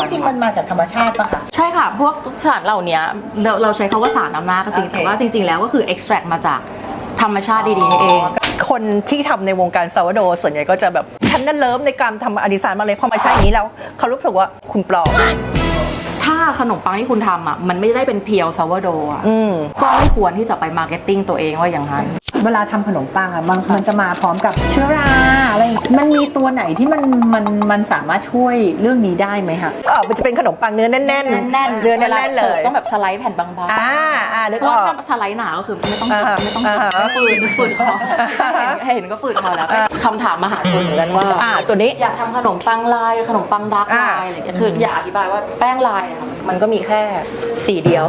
จริงๆมันมาจากธรรมชาติปะคะ ใช่ค่ะ พวกสารเหล่านี้เราเราใช้คาว่าสารน้ำหน้าก็จริงโอเคแต่ว่าจริง ๆ แล้วก็คือ extract มาจากธรรมชาติดีๆนี่เอง คนที่ทำในวงการซาวโดส่วนใหญ่ก็จะแบบ ฉันนั่นเลิฟในการทำอดีสานมาเลย พอมาใช้อย่างนี้แล้วเขารู้สึกว่าคุณปลอมถ้าขนมปังที่คุณทำอะมันไม่ได้เป็นเพียวซาวโดอะอืมก็ไม่ควรที่จะไปมาร์เก็ตติ้งตัวเองว่าอย่างนั้น เวลาทำขนมปังอะมันมันจะมาพร้อมกับเชื้อราอะไรอย่างเงี้ยมันมีตัวไหนที่มันมันมันสามารถช่วยเรื่องนี้ได้ไหมคะก็ออกมันจะเป็นขนมปังเนื้อแน่นๆแน่นๆเนื้อแน่นๆวาเลสิร์ฟยต้องแบบสไลด์แผ่นบางๆอ่าอ่านึกเพราะอว่าอกถ้าสไลด์หนาก็คือไม่ต้องอ่าฮะไม่ต้องอ่าฮะฝืนฝืนคอเห็นเห็นก็ฝืนคอแล้วคำถามมหาชนเหมือนกันว่าอ่าตัวนี้อยากทำขนมปังลายขนมปังดาร์กอ่าลายอะไรอย่างเงี้ยคืออยากอธิบายว่าแป้งลายอะค่ะ มันก็มีแค่สีเดียว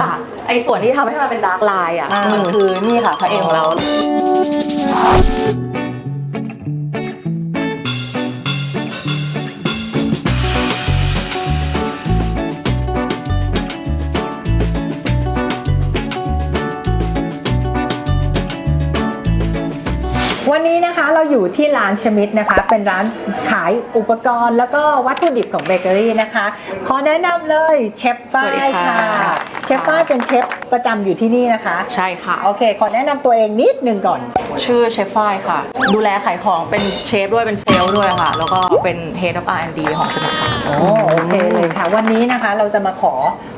ค่ะ ไอ้ส่วนที่ทำให้มันเป็นดาร์กลายอะอ่ามัมันคือนี่ค่ะพระเอกของเรา เราอยู่ที่ร้านชมิดนะคะ เป็นร้านขายอุปกรณ์ แล้วก็วัตถุดิบของเบเกอรี่นะคะ ขอแนะนำเลยเชฟฝ้ายสวัสดีค่ะค่ะ เชฟฝ้ายเป็นเชฟประจำอยู่ที่นี่นะคะ ใช่ค่ะ โอเค ขอแนะนำตัวเองนิดหนึ่งก่อน ชื่อเชฟฝ้ายค่ะ ดูแลขายของเป็นเชฟด้วยเป็นเซลล์ด้วยค่ะ แล้วก็เป็น Head of R&D ของชนิดค่ะ โอ้โอเคเลยค่ะ วันนี้นะคะเราจะมาขอ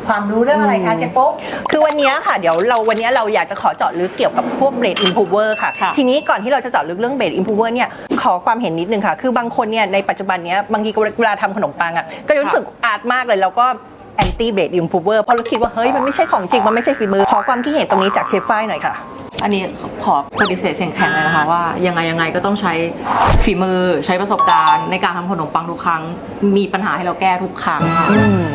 ความรู้เรื่องอะไรคะเชฟโป๊ก คือวันนี้ค่ะเดี๋ยวเราวันนี้เราอยากจะขอเจาะลึกเกี่ยวกับพวกเบรดอินพูเวอร์ค่ะค่ะ ทีนี้ก่อนที่เราจะเจาะลึกเรื่องเบรดอินพูเวอร์เนี่ยขอความเห็นนิดนึงค่ะ คือบางคนเนี่ยในปัจจุบันเนี้ยบางทีเวลาทำขนมปังอะก็จะรู้สึกอาร์ตมากเลยแล้วก็ แอนตี้เบรดอินพูเวอร์เพราะเราคิดว่าเฮ้ยมันไม่ใช่ของจริงมันไม่ใช่ฝีมือ ขอความคิดเห็นตรงนี้จากเชฟฝ้ายหน่อยค่ะ อันนี้ขอปฏิเสธเสียงแข็งเลยนะคะว่ายังไงยังไงก็ต้องใช้ฝีมือใช้ประสบการณ์ในการทำขนมปังทุกครั้ง มีปัญหาให้เราแก้ทุกครั้งค่ะ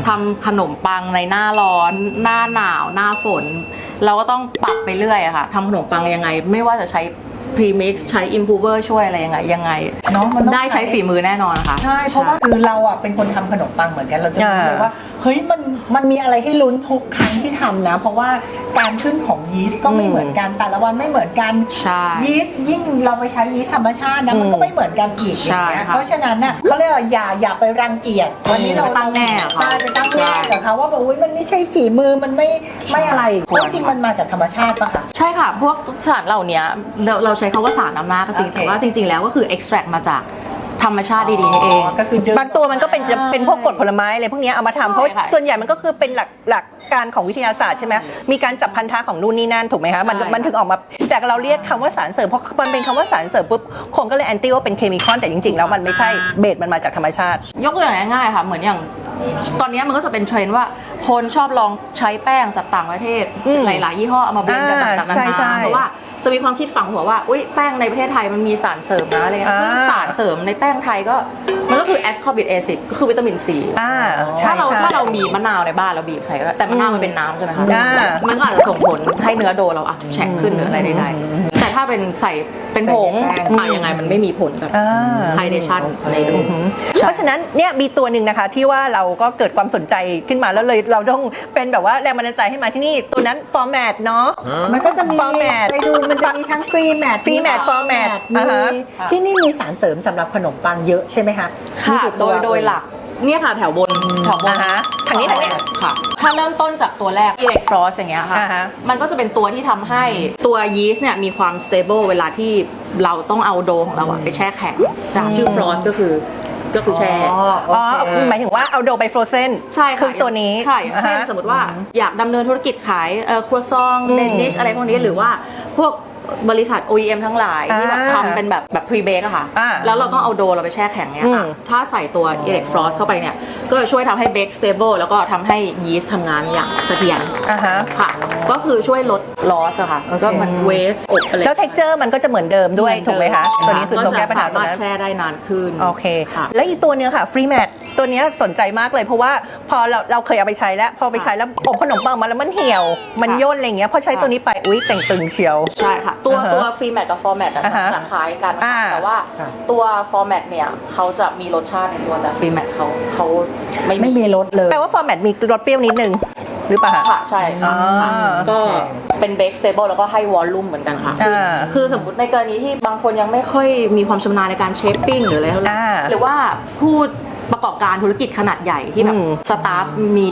ทำขนมปังในหน้าร้อน หน้าหนาว หน้าฝน เราก็ต้องปรับไปเรื่อยอะค่ะทำขนมปังยังไง ไม่ว่าจะใช้ พรีมิกซ์ใช้อิมพูเวอร์ช่วยอะไรยังไงยังไง เนอะมันต้องได้ใช้ฝีมือแน่นอนค่ะ ใช่ เพราะว่าคือเราอะเป็นคนทำขนมปังเหมือนกันเราจะรู้เลยอ่า ว่า เฮ้ยมันมันมีอะไรให้ลุ้นทุกครั้งที่ทำนะ เพราะว่าการขึ้นของยีสต์ก็ไม่อืมเหมือนกันแต่ละวันไม่เหมือนกันใช่ยีสต์ยิ่งเราไปใช้ยีสต์ธรรมชาตินะมันก็อืมไม่เหมือนกันอีกอย่างเงี้ยใช่ค่ะเพราะฉะนั้นน่ะเขาเรียกว่าอย่าอย่าไปรังเกียจวันนี้เราไปตั้งแง่อะค่ะใช่ไปตั้งแง่ใช่กับเขาว่าแบบอุ้ยมันไม่ใช่ฝีมือมันไม่ไม่อะไรควรจริงๆมันมาจากธรรมชาติปะคะ ใช่ค่ะ พวกสารเหล่านี้เราเราใช้คาว่าสารน้ำหน้าก็จริงโอเคแต่ว่าจริง ๆ แล้วก็คือ extract มาจากธรรมชาติดีๆนี่เอง ก็คือเดินบางตัวมันก็เป็นจะเป็นพวกกรดผลไม้อะไรพวกเนี้ยเอามาทำเพราะใช่ค่ะส่วนใหญ่มันก็คือเป็นหลักหลักการของวิทยาศาสตร์ใช่ไหมมีการจับพันธะของนู่นนี่นั่นถูกไหมคะมันใช่ มันถึงออกมา แต่เราเรียกคำว่าสารเสริมเพราะมันเป็นคำว่าสารเสริมปุ๊บคนก็เลยแอนตี้ว่าเป็นเคมีคอนแต่จริงๆแล้วมันไม่ใช่เบสมันมาจากธรรมชาติ ยกตัวอย่างง่ายๆค่ะ เหมือนอย่างตอนนี้มันก็จะเป็นเทรนด์ว่าคนชอบลองใช้แป้งจากต่างประเทศ อืมหลายๆ ยี่ห้อเอามาเบลนด์กันอ่าต่างๆนาใช่ใช่นาเพราะว่า จะมีความคิดฝังหัวว่าอุ้ยแป้งในประเทศไทยมันมีสารเสริมนะอะไรเงี้ยอ่าซึ่งสารเสริมในแป้งไทยก็มันก็คือแอสคอร์บิกแอซิดก็คือวิตามินซีอ่าใช่ถ้าเราใช่ถ้าเรามีมะนาวในบ้านเราบีบใส่ก็ได้แต่มะนาวมันเป็นน้ำใช่ไหมคะอ่ามันก็อาจจะส่งผลให้เนื้อโดเราอะแฉะขึ้นหรืออะไรใดๆ แต่ถ้าเป็นใส่เป็นผงใส่ในแป้งอะยังไงมันไม่มีผลกับอ่า ไฮเดชันในโดเพราะฉะนั้นเนี่ยมีตัวหนึ่งนะคะที่ว่าเราก็เกิดความสนใจขึ้นมาแล้วเลยเราต้องเป็นแบบว่าแรงบันดาลใจให้มาที่นี่ตัวนั้นฟอร์แมตเนาะ มันก็จะมี format ไปดูมันจะมีทั้งฟรีแมท format format มีอ่าฮะ ที่นี่มีสารเสริมสำหรับขนมปังเยอะใช่ไหมคะค่ะ มีกี่โดตัวยโดยหลัก เนี่ยค่ะแถวบนแถวบนอ่าฮะทางนี้ทางนี้ค่ะ ถ้าเริ่มต้นจากตัวแรก Elect Frost อย่างเงี้ยค่ะ อ่าฮะ มันก็จะเป็นตัวที่ทำให้ตัวยีสต์เนี่ยมีความ stable เวลาที่เราต้องเอาโดของเราอะไปแช่แข็งจากชื่อ Frost ก็คือก็คือแช่ อ๋อโออ๋อเค หมายถึงว่าเอาโดไปฟรอเซนใช่ค่ะคือตัวนี้ใช่อย่างเช่นอ่าฮะ สมมติว่าอยากดำเนินธุรกิจขายเอ่อครัวซองอืมเดนิชอะไรพวกนี้หรือว่าพวก บริษัท OEM ทั้งหลายที่แบบอ่าทำเป็นแบบแบบพรีเบกอะค่ะ อ่าแล้วเราต้องเอาโดเราไปแช่แข็งเนี่ยอืค่ะมถ้าใส่ตัว Elect Frost เข้าไปเนี่ย ก็จะช่วยทำให้เบคสเตเบิลแล้วก็ทำให้ยีสต์ทำงานอย่างเสถียรอ่าฮะ ค่ะ ก็คือช่วยลดลอสอะค่ะ แล้วก็มันเวสอบอะไรแล้วเท็กเจอร์มันก็จะเหมือนเดิมด้วยเหมือนถูกไหมคะเดิตัวนี้คือตัวแก้ปัญหาก็จะตัวสามารถนั้น แช่ได้นานขึ้น โอเค ค่ะแล้วอีกตัวเนื้อค่ะฟรีแมทตัวเนี้ยสนใจมากเลย เพราะว่าพอเราเราเคยเอาไปใช้แล้ว พอไปใช้แล้วอบขนมปังมาแล้วมันเหี่ยว มันค่ะย่นอะไรเงี้ยพอใช้ตัวนี้ไปอุ้ยแต่งตึงเชียว ใช่ค่ะ ตัวอ่าฮะตัวฟรีแมทกับฟอร์แมตอ่าฮะจะคล้ายกันอ่า ค่ะแต่ว่าค่ะตัวฟอร์แมตเนี่ยเขาจะมีรสชาติในตัวแต่ฟรีแมทเขาเขาไม่ไม่มีรถเลย แปลว่าฟอร์แมตมีรสเปรี้ยวนิดนึง หรือเปล่าคะ ค่ะใช่ค่ะ อ่าก็เป็นเบ k สเตเบิลแล้วก็ให้วอลลุ่มเหมือนกันค่ะ อ่าคือสมมติในกรณีที่บางคนยังไม่ค่อยมีความชำนาญในการเชฟปิ้งหรืออะไรเท่าไหร่อ่าหรือว่าพูดประกอบการธุรกิจขนาดใหญ่ที่แบบอืมสตาฟมี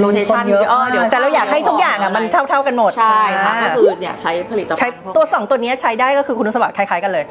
โรเทชันคนเยอะเออเดี๋ยวแต่เราอยากให้ทุกอย่างอะมันเท่าๆกันหมดใช่ค่ะอ่าก็คือเนี่ยใช้ผลิตภัณฑ์ใช้พวก ตัวสองตัวเนี้ยใช้ได้ก็คือคุณสมบัติคล้ายๆกันเลย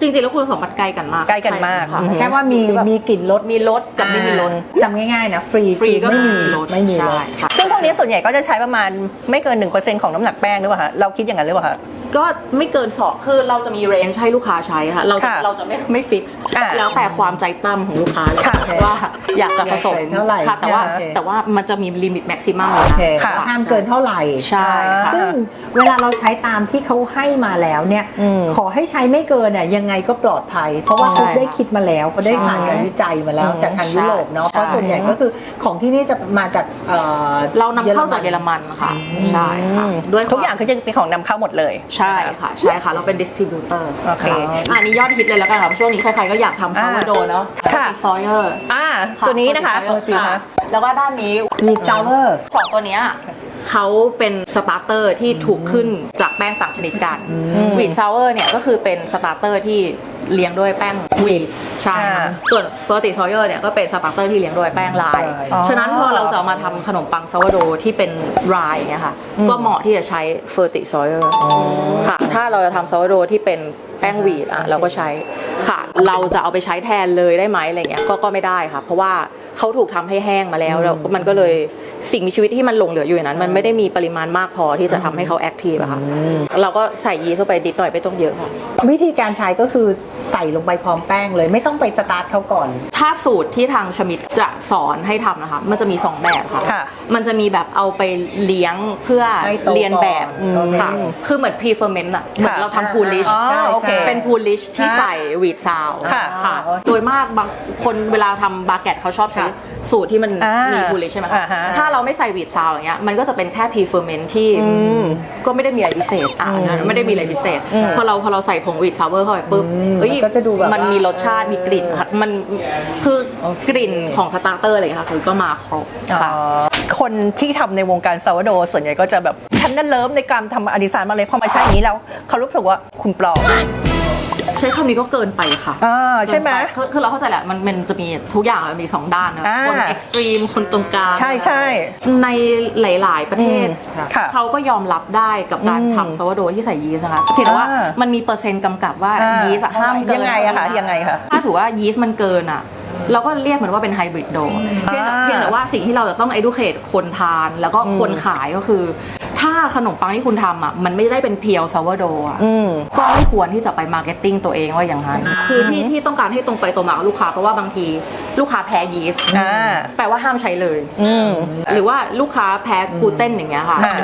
จริงๆแล้วคุณสมบัติใกล้กันมากใกล้กันมาก ค่ะอืมแค่ว่ามีมีกลิ่นรสมีรถกับไม่มีรถจำง่ายๆนะ ฟรีฟรีก็ไม่มีมีรถไม่มีรใช่ถค่ะ ซึ่งพวกนี้ส่วนใหญ่ก็จะใช้ประมาณไม่เกิน 1%ของน้ำหนักแป้งหรือเปล่าฮะเราคิดอย่างนั้นหรือเปล่าฮะ ก็ไม่เกินสองคือเราจะมีเรนจ์ให้ลูกค้าใช้ค่ะ เราจะค่ะเราจะไม่ไม่ฟิกซ์อ่าแล้วแต่ความใจปั้มของลูกค้าเลยค่ะว่าอยากจะผสมอยากใส่เท่าไหร่ค่ะ แต่ว่าโอเค แต่ว่ามันจะมีลิมิตแม็กซิมัมเลยโอนะเคค่ะ ห้ามเกินเท่าไหร่ ใช่ค่ะ ซึ่งเวลาเราใช้ตามที่เขาให้มาแล้วเนี่ย อืมขอให้ใช้ไม่เกินน่ะยังไงก็ปลอดภัย เพราะว่าใช่เขาได้คิดมาแล้วเขาได้ผ่านใช่การวิจัยมาแล้วอืมจากทางยุโรปเนาะใช่ เพราะส่วนใหญ่ก็คือของที่นี่จะมาจากอ่อ เรานำเข้าจากเยอรมันค่ะ ใช่ค่ะอืมด้วยทุกอย่างคือจะเป็นของนำเข้าหมดเลย ใช่ค่ะใช่ค่ะ เราเป็นดิสติบิวเตอร์โอเคอันนี้ยอดฮิตเลยแล้วกันค่ะช่วงนี้ใครๆก็อยากทำซาวโดเนาะค่ะซอยเออร์อ่าตัวนี้นะคะค่ะแล้วก็ด้านนี้มีจาวเวอร์สองตัวเนี้ยเขาเป็นสตาร์เตอร์ที่ถูกขึ้นจากแป้งต่างชนิดกันวีดซาวเวอร์เนี่ยก็คือเป็นสตาร์เตอร์ที่ เลี้ยงด้วยแป้งวีดใช่ค่ะอ่าส่วนเฟอร์ติซอยเออร์เนี่ยก็เป็นสตาร์เตอร์ที่เลี้ยงด้วยแป้งลาย อ๋อ ฉะนั้นพอเราจะเอามาทำขนมปังซาวโดที่เป็นรายเนี่ยค่ะ ก็เหมาะที่จะใช้เฟอร์ติซอยเออร์ค่ะ ถ้าเราจะทำซาวโดที่เป็นแป้งวีดอะเราก็ใช้ค่ะ เราจะเอาไปใช้แทนเลยได้ไหมอะไรเงี้ยก็ก็ไม่ได้ค่ะ เพราะว่าเขาถูกทำให้แห้งมาแล้วแล้วมันก็เลย สิ่งมีชีวิตที่มันหลงเหลืออยู่อย่างนั้น มันไม่ได้มีปริมาณมากพอที่จะทำให้เขาแอคทีฟอะค่ะเราก็ใส่ยีสต์เข้าไปดิดหน่อยไม่ต้องเยอะค่ะ วิธีการใช้ก็คือใส่ลงไปพร้อมแป้งเลย ไม่ต้องไปสตาร์ทเขาก่อน ถ้าสูตรที่ทางชมิดจะสอนให้ทำนะคะ มันจะมี 2 แบบค่ะ ค่ะมันจะมีแบบเอาไปเลี้ยงเพื่อให้โตเรียนแบบก่อนค่ะอืมคือเหมือน pre ferment อะเหมือนเราทำพูลิชอ๋อโอเคเป็นพูลิชที่ใส่วีดซาวค่ะ ค่ะ โดยมากบางคนเวลาทำบาเกตเขาชอบใช้สูตรที่มันมีพูลิชใช่ไหมคะอ่าฮะ ถ้าเราไม่ใส่วีดซาวอย่างเงี้ยมันก็จะเป็นแค่ pre ferment ที่ก็ไม่ได้มีอะไรพิเศษอะไม่ได้มีอะไรพิเศษพอเราพอเราใส่ผงวีดซาวเวอร์เข้าไปปุ๊บเอ้ยมันก็จะดูแบบมันมีรสชาติมีกลิ่นค่ะมันคือกลิ่นของสตาร์เตอร์อะไรอย่างเงี้ยค่ะคือก็มาครบค่ะคนที่ทำในวงการซาวโดส่วนใหญ่ก็จะแบบฉันนั่นเลิฟในการทำอดิสานมาเลยพอมาใช้อย่างนี้แล้วเขารู้สึกว่าคุณปลอม ใช้คำนี้ก็เกินไปค่ะอ่าใช่ไหมคือคือเราเข้าใจแหละมันมันจะมีทุกอย่างมันมีสองด้านนะอ่า คนเอ็กซ์ตรีมคนตรงกลาง ใช่ใช่ ในหลาย ๆ ประเทศ อืมค่ะเขาก็ยอมรับได้กับการอืมทำซาวโดที่ใส่ยีสต์นะคะเพียงแต่ว่าอ่ามัมันมีเปอร์เซ็นต์กำกับว่าอ่ายีสต์อะห้ามเกินยังไงอะคะยังไงคะถ้าถือว่ายีสต์มันเกินอะเราก็เรียกมันว่าเป็นไฮบริดโดเพียงแต่อ่าเพียงแต่ว่าสิ่งที่เราจะต้อง educate คนทานแล้วก็คนขายก็คือ ถ้าขนมปังที่คุณทำอะมันไม่ได้เป็นเพียวซาวโดอะอืม ก็ไม่ควรที่จะไปมาร์เก็ตติ้งตัวเองว่าอย่างนั้นคือที่ที่ต้องการให้ตรงไปตรงมากับลูกค้าเพราะว่าบางทีลูกค้าแพ้ยีสต์อ่า แปลว่าห้ามใช้เลย อืม หรือว่าลูกค้าแพ้กลูเตนอย่างเงี้ยค่ะ อ่า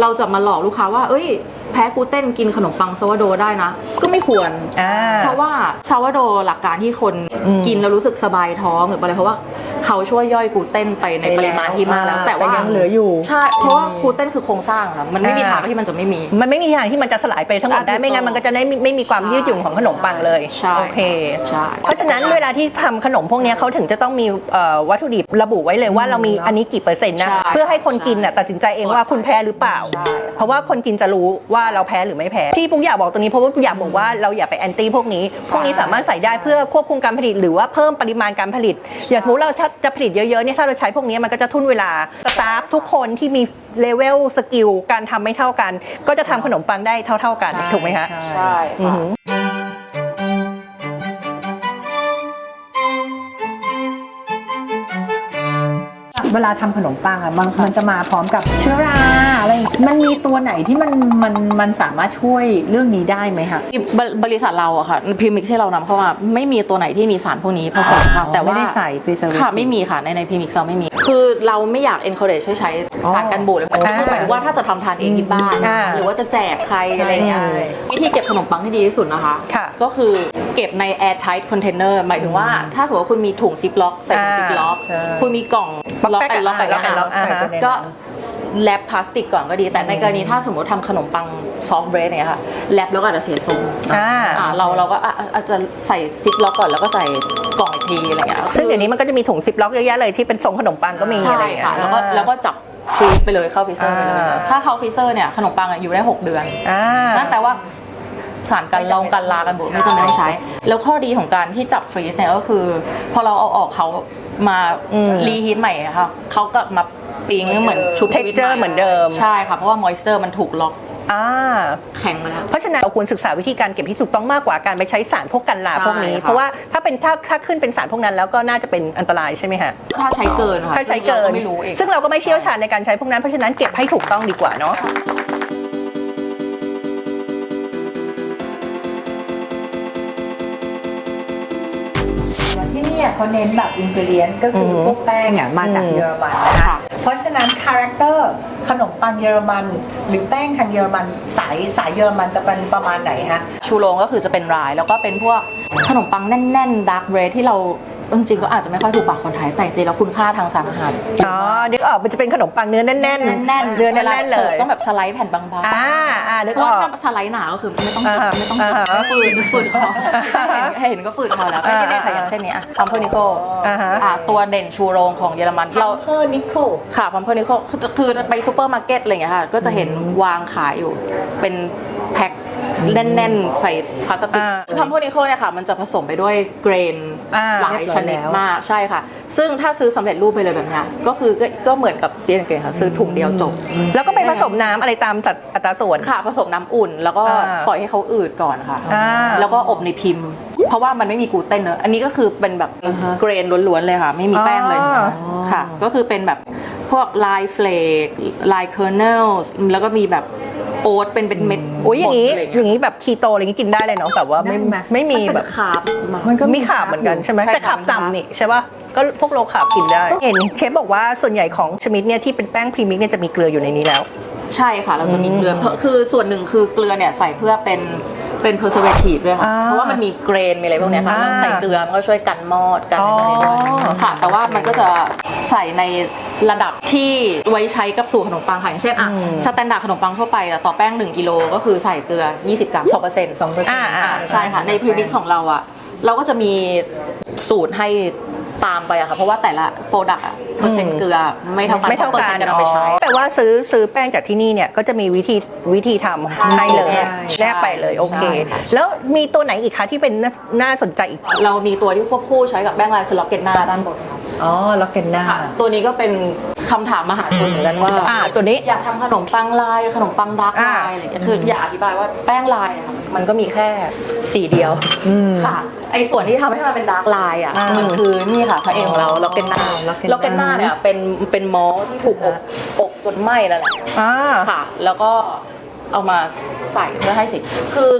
เราจะมาหลอกลูกค้าว่า เอ้ย แพ้กลูเตนกินขนมปังซาวโดได้นะ ก็ไม่ควร อ่า เพราะว่าซาวโดหลักการที่คนอืมกินแล้วรู้สึกสบายท้องหรืออะไรเพราะว่า เขาช่วยย่อยกลูเตนไปในปริมาณที่มากแล้ว แต่ว่าแต่ยังเหลืออยู่ใช่เพราะว่ากลูเตนคือโครงสร้างค่ะมันไม่มีอ่าทางที่มันจะไม่มี มันไม่มีทางที่มันจะสลายไปทั้งหมดได้อะไม่งั้นมันก็จะได้ไม่ไม่มีความยืดหยุ่นของขนมปังเลยใช่โอเคใช่เพราะฉะนั้นเวลาที่ทำขนมพวกเนี้ยเขาถึงจะต้องมีเอ่อวัตถุดิบระบุไว้เลยว่าเรามีอันนี้กี่เปอร์เซ็นต์นะใช่เพื่อให้คนกินน่ะตัดสินใจเองว่าคุณแพ้หรือเปล่าใช่เพราะว่าคนกินจะรู้ว่าเราแพ้หรือไม่แพ้ที่ปุ๊กอยากบอกตรงนี้เพราะว่าปุ๊กอยากบอกว่าเราอย่าไปแอนตี้พวกนี้พวกนี้สามารถใส่ได้เพื่อควบคุมการผลิตหรือว่าเพิ่มปริมาณการผลิต อย่างสมมติเราถ้าจะผลิตเยอะๆเนี่ยถ้าเราใช้พวกนี้มันก็จะทุ่นเวลาสตาฟทุกคนที่มีเลเวลสกิลการทำไม่เท่ากัน ก็จะทำขนมปังได้เท่า ๆกันถูกไหมคะ ใช่อือค่ะ เวลาทำขนมปังอะมันมันจะมาพร้อมกับเชื้อราอะไรอย่างมันมีตัวไหนที่มันมันมันสามารถช่วยเรื่องนี้ได้ไหมคะบริษัทเราอะค่ะพรีมิกที่เรานำเข้ามาไม่มีตัวไหนที่มีสารพวกนี้ผสมค่ะอ๋อแต่ว่าไม่ได้ใส่ preservative ค่ะไม่มีค่ะในในพรีมิกเราไม่มี คือเราไม่อยาก encourage ให้ใช้สารกันบูดเลยอ่าคือหมายถึงว่าถ้าจะทำทานเองที่บ้านอ่าหรือว่าจะแจกใครอะไรเงี้ยใช่วิธีเก็บขนมปังที่ดีที่สุดนะคะค่ะก็คือเก็บใน air tight container หมายถึงว่าถ้าสมมติว่าคุณมีถุงซิปล็อกใส่ถุงอ่าซิปล็อกใช่คุณมีกล่อง Box ล็อก pack แอนล็อกไปอ่าแล้ว lock and lock อ่าฮะก็แรปพลาสติกก่อนก็ดี แต่ในกรณีถ้าสมมติทำขนมปังซอฟต์เบรดเนี่ยค่ะแรปแล้วก็อาจจะเสียทรงอ่าอ่าเราเราก็อะอาจจะใส่ซิปล็อกก่อนแล้วก็ใส่กล่องอีกทีอะไรเงี้ยซึ่งเดี๋ยวนี้มันก็จะมีถุงซิปล็อกเยอะแยะเลยที่เป็นทรงขนมปังก็มีใช่อะไรอย่างเงี้ค่ะยแล้วก็แล้วก็จับฟรีซไปเลยเข้าฟรีเซอร์ไปเลยอ่าถ้าเข้าฟรีเซอร์เนี่ยขนมปังอะอยู่ได้ 6 เดือนอ่านั่นแปลว่าสารกันลงกันลากันบูดไม่จำเป็นต้องใช้ แล้วข้อดีของการที่จับฟรีซเนี่ยก็คือ พอเราเอาออกเขา มาอืมรีฮีทใหม่อะค่ะเขากลับมาปิงเหมือนชุบชีวิต Texture ใเหมือนเดิม ใช่ค่ะ เพราะว่ามอยส์เจอร์มันถูกล็อกอ่า แข็งมาแล้ว เพราะฉะนั้นเราควรศึกษาวิธีการเก็บที่ถูกต้องมากกว่าการไปใช้สารพวกกันลาใช่พวกนี้ ค่ะ เพราะว่าถ้าเป็นถ้าถ้าขึ้นเป็นสารพวกนั้นแล้วก็น่าจะเป็นอันตรายใช่ไหมฮะถ้าใช้เกินค่ะถ้าใช้เกิซึ่งนราไม่รู้เองซึ่งเราก็ไม่เชี่ยวชาญในการใช้พวกนั้นเพราะฉะนั้นเก็บให้ถูกต้องดีกว่าเนาะ ที่นี่อะเขาเน้นแบบอินก e เ i ียนก็คืออมพวกแป้งอะมาจากอืมเยอรมันนะคะค่ะเพราะฉะนั้นคาแรคเตอร์ขนมปังเยอรมัน หรือแป้งทางเยอรมันสายสายเยอรมันจะเป็นประมาณไหนฮะชูโรงก็คือจะเป็นรายแล้วก็เป็นพวกขนมปังแน่นๆดาร์กเบรดที่เรา จริงๆก็อาจจะไม่ค่อยถูกปากคนไทยแต่จริงๆแล้วคุณค่าทางสารอาหารอ๋อนึกออกมันจะเป็นขนมปังเนื้อแน่นๆแน่นๆเนื้อแน่นๆวาเลสิร์ฟยต้องแบบสไลด์แผ่นบางๆอ่าอ่านึกเพราะอว่าอก ถ้าสไลด์หนาก็คือไม่ต้องอ่าฮะไม่ต้องอ่าฮะฝืนฝืนคอเห็นเห็นก็ฝืนคอแล้วก็เนี่ยค่ะอย่างเช่นนี้อะพัมเพอร์นิโคอ่าฮะ ตัวเด่นชูโรงของเยอรมันเราเพอร์นิโค ค่ะพัมเพอร์นิโคคือไปซูเปอร์มาร์เก็ตอะไรอย่างเงี้ยค่ะ ก็จะเห็นวางขายอยู่ เป็นแพ็ค แน่นๆ ใส่พลาสติกอ่าพัมเพอร์นิโคเนี่ยค่ะ มันจะผสมไปด้วยเกรนอ่าหลายชนิดเรียบร้อยแล้ว มากใช่ค่ะ ซึ่งถ้าซื้อสำเร็จรูปไปเลยแบบเนี้ยก็คือก็ก็เหมือนกับซีเอ็นเกรค่ะ ซื้อถุงเดียวจบ แล้วก็ไปผสมน้ำอะไรตามสัดอัตราส่วน ค่ะผสมน้ำอุ่นแล้วก็อ่าปล่อยให้เขาอืดก่อนค่ะ อ่า แล้วก็อบในพิมพ์ เพราะว่ามันไม่มีกลูเตนเนอะอันนี้ก็คือเป็นแบบเกรนล้วนๆเลยค่ะ ไม่มีแป้งเลยอ๋อ ค่ะ ก็คือเป็นแบบพวกลายเฟลกลายเคอร์เนลแล้วก็มีแบบ โอ๊ตเป็นเป็นเม็ดโอ้ยอย่างนี้บดะไรอย่างเงี้ยนี้แบบคีโตอะไรอย่างนี้กินได้เลยเนาะแบบว่าไม่ได้ไหมไม่มีแบบคาร์บมันก็มีขาบเหมือนกันใช่ไหมใช่แต่ขาบค่ะต่ำนี่ใช่ป่ะก็พวกโลขาบกินได้เห็นเชฟบอกว่าส่วนใหญ่ของชมิดเนี่ยที่เป็นแป้งพรีมิกเนี่ยจะมีเกลืออยู่ในนี้แล้ว ใช่ค่ะ เราจะมีเกลือเพราะคือส่วนหนึ่งคือเกลือเนี่ยใส่เพื่อเป็น เป็น preservative ด้วยค่ะ อ่าเพราะว่ามันมีเกรนมีอะไรพวกเนี้ยค่ะอ่าเราใส่เกลือมันก็ช่วยกันมอดกันอะไรพวกนี้ด้วยอ๋อ ค่ะ แต่ว่ามันก็จะใส่ในระดับที่ไว้ใช้กับสูตรขนมปังค่ะอย่างเช่นอะสแตนดาร์ดขนมปังทั่วไปอะต่อแป้ง 1กิโลก็คือใส่เกลือ 20 กรัม2% 2%อ่าอ่า ใช่ค่ะ ในพรีมิกของเราอะเราก็จะมีสูตรให้ ตามไปอะค่ะเพราะว่าแต่ละโปรดักต์อะเปอร์เซ็นต์เกลือไม่เท่ากันไม่เท่าพระเปอร์กัซ็นนต์กันเอาไปใช้ แปลว่าซื้อซื้อแป้งจากที่นี่เนี่ยก็จะมีวิธีวิธีทำให้เลยใช่แยกไปเลยโอเค ใช่ค่ะ แล้วมีตัวไหนอีกคะที่เป็นน่าน่าสนใจอีกเรามีตัวที่ควบคู่ใช้กับแป้งลายคือล็อกเก็ตหน้าด้านบนค่ะอ๋อล็อกเกนหน้าตัวนี้ก็เป็น คำถามมหาชนเหมือนกันว่าอ่าตัวนี้อยากทำขนมปังลายขนมปังดาร์กอ่าลายอะไรอย่างเงี้ยคืออยากอธิบายว่าแป้งลายอะค่ะมันก็มีแค่สีเดียวค่ะ ไอ้ส่วนที่ทำให้มันเป็นดาร์กลายอะอ่ามัมันคือนี่ค่ะพระเอกของเราล็อกเก็ตหน้า Rocket ล็อกเก็ตหน้าเนี่ยเป็นเป็นมอลที่ถูกอบอบจนไหม้นั่นแหละอ่าค่ะ แล้วก็ เอามาใส่เพื่อให้สี คือ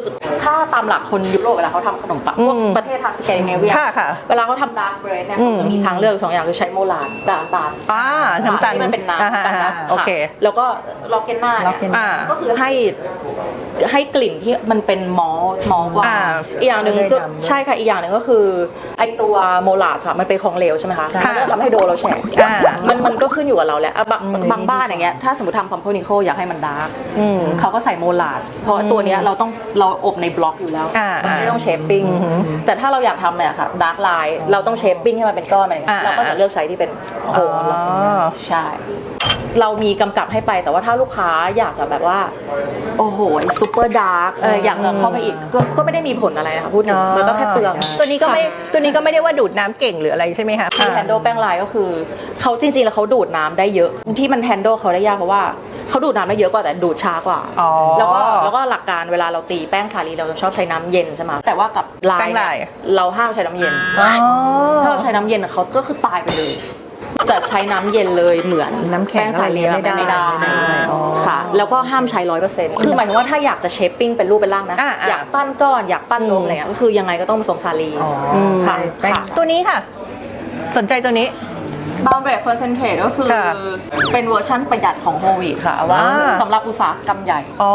ถ้าตามหลักคนยุโรปเวลาเขาทำขนมปังพวกอืมประเทศทางสแกนดิเนเวียค่ะค่ะเวลาเขาทำดาร์กเบรดเนี่ยอืเขามจะมีทางเลือกสองอย่างคือใช้โมลาดกับน้ำตาลอ่าน้ำตาลที่มันเป็นน้ำอ่าฮะกันนะโอเคะแล้วก็ล็อกเกนหน้าเนี่ย Rocket อ่าก็คือให้ให้กลิ่นที่มันเป็นมอลต์มอลต์กว่าอ่าอีกอย่างหนึ่งไม่ได้ก็ดำด้วยใช่ค่ะอีกอย่างหนึ่งก็คือไอตัวโมลาสอะมันเป็นของเหลวใช่ไหมคะใช่มันก็ทำให้โดเราแฉะอ่ามันมันก็ขึ้นอยู่กับเราแหละอะบางอืมบางบ้านอย่างเงี้ยถ้าสมมติทำพัมเพอร์นิโคอยากให้มันดาร์กอืมเขาก็ใส่โมลาสเพราะตัวเนี้ยเราต้องเราอบในบล็อกอยู่แล้วอ่ามันไม่ต้องเชฟปิ้งแต่ถ้าเราอยากทำเนี่ยค่ะดาร์กไลน์เราต้องเชฟปิ้งให้มันเป็นก้อนอะไรเงี้ยอ่า เราก็จะเลือกใช้ที่เป็นโฮอ๋ลอใช่ เรามีกำกับให้ไปแต่ว่าถ้าลูกค้าอยากจะแบบว่า โอ้โหซูเปอร์ดาร์กอยากจะเข้าไปอีกก็ก็ไม่ได้มีผลอะไรนะคะพูดถึงมันก็แค่เปลือง ตัวนี้ก็ไม่ตัวนี้ก็ไม่ได้ว่าดูดน้ำเก่งหรืออะไรใช่ไหมคะที่แฮนด์ลแป้งลายก็คือเขาจริงๆ แล้วเขาดูดน้ำได้เยอะ ที่มันแฮนด์ลเขาได้ยากเพราะว่า เขาดูดน้ำได้เยอะกว่าแต่ดูดช้ากว่า อ๋อ แล้วก็แล้วก็หลักการเวลาเราตีแป้งสาลีเราจะชอบใช้น้ำเย็นใช่ไหมแต่ว่ากับลายแป้งลาย เนี่ยเราห้ามใช้น้ำเย็นอ๋อถ้าเราใช้น้ำเย็นอะเขาก็คือตายไปเลย จะใช้น้ำเย็นเลยเหมือนน้ำแข็งป้งสาลีอะไรไม่ได้ไม่ได้ไม่ได้อ๋อค่ะ แล้วก็ห้ามใช้ร้อยเปอร์เซ็นต์คือหมายถึงว่าถ้าอยากจะเชฟปิ้งเป็นรูปเป็นร่างนะ อ่าอ่าอยากปั้นก้อนอยากปั้นนมอะไรเงี้ยก็คือยังไงก็ต้องผสมสาลีอ๋ออค่ะแป้งค่ะ ตัวนี้ค่ะ สนใจตัวนี้ บาวเบรดคอนเซนเทรตก็คือ ค่ะเป็นเวอร์ชั่นประหยัดของโฮวีดค่ะ ว่าอ่า สำหรับอุตสาหกรรมใหญ่ อ๋อ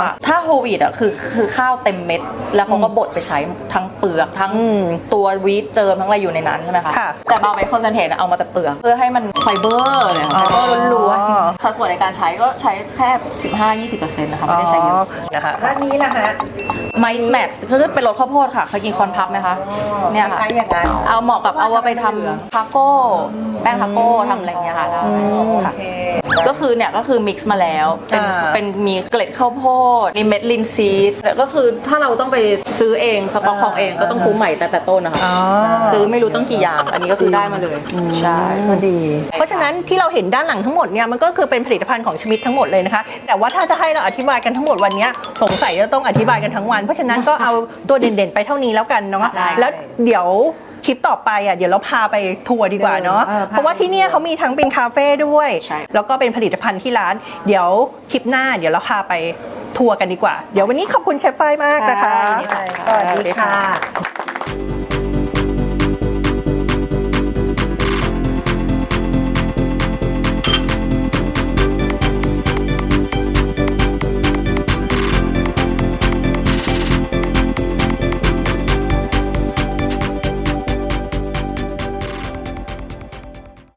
ค่ะถ้าโฮวีดอะคือคือข้าวเต็มเม็ด แล้วเขาก็บดไปใช้ทั้งเปลือกทั้งอืมตัววีทเจิมทั้งอะไรอยู่ในนั้นใช่ไหมคะ ค่ะแต่บาวเบรดคอนเซนเทรตเอามาแต่เปลือก เพื่อให้มันไฟเบอร์เลยค่ะไฟเบอร์ล้วนอ๋อ ๆสัดส่วนในการใช้ก็ใช้แค่ 15-20%นะคะไม่ได้ใช้เยอะ นะคะด้านนี้ล่ะฮะ ไมซ์แม็กซ์คือเป็นรสข้าวโพดค่ะเคยกินคอนพับไหมคะเนี่ยค่ะ คล้ายๆอย่างนั้น เอาเหมาะกับเอาไปทำทาโก้ แป้งทาโก้ทำอะไรอย่างเงี้ยค่ะได้โอค่ะเค ก็คือเนี่ยก็คือมิกซ์มาแล้ว เป็นอ่า เป็นมีเกล็ดข้าวโพดมีเม็ดลินซีดแต่ก็คือถ้าเราต้องไปซื้อเองสต็อกของเองก็ต้องซื้อใหม่แต่แต่ต้นนะคะอ๋อซื้อไม่รู้ตั้งกี่อย่าง อันนี้ก็คือได้มาเลยใช่ ก็ดี เพราะฉะนั้นที่เราเห็นด้านหลังทั้งหมดเนี่ยมันก็คือเป็นผลิตภัณฑ์ของชมิดทั้งหมดเลยนะคะ แต่ว่าถ้าจะให้เราอธิบายกันทั้งหมดวันเนี้ยสงสัยจะต้องอธิบายกันทั้งวัน เพราะฉะนั้นก็เอาตัวเด่นๆไปเท่านี้แล้วกันเนาะได้ แล้วเดี๋ยว คลิปต่อไปอะเดี๋ยวเราพาไปทัวร์ดีกว่าเนาะเออพาไปเพราะว่าที่เนี่ยเขามีทั้งเป็นคาเฟ่ด้วย ใช่ แล้วก็เป็นผลิตภัณฑ์ที่ร้าน เดี๋ยวคลิปหน้าเดี๋ยวเราพาไปทัวร์กันดีกว่า เดี๋ยววันนี้ขอบคุณเชฟฝ้ายมากนะคะสวัสดีค่ะ